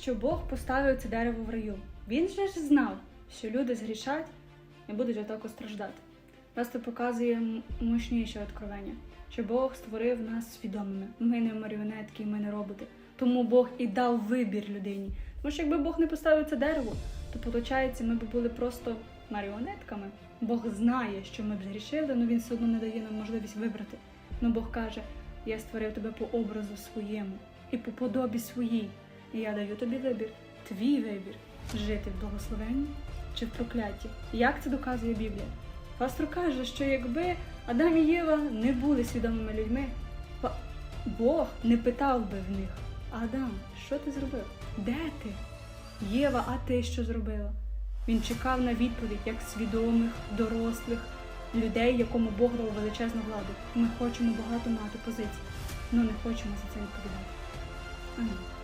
що Бог поставив це дерево в раю? Він же ж знав, що люди згрішать і будуть отако страждати. Просто показує м- мощніше откровення, що Бог створив нас свідомими. Ми не маріонетки, ми не роботи. Тому Бог і дав вибір людині. Тому що якби Бог не поставив це дерево, то виходить, ми б були просто маріонетками. Бог знає, що ми б згрішили, але він все одно не дає нам можливість вибрати. Ну Бог каже: я створив тебе по образу своєму і по подобі своїй. І я даю тобі вибір, твій вибір жити в благословенні чи в прокляті. Як це доказує Біблія? Пастор каже, що якби Адам і Єва не були свідомими людьми, Бог не питав би в них: Адам, що ти зробив? Де ти? Єва, а ти що зробила? Він чекав на відповідь як свідомих, дорослих людей, якому Бог дав величезну владу. Ми хочемо багато мати позицій, але не хочемо за це відповідати. Амінь.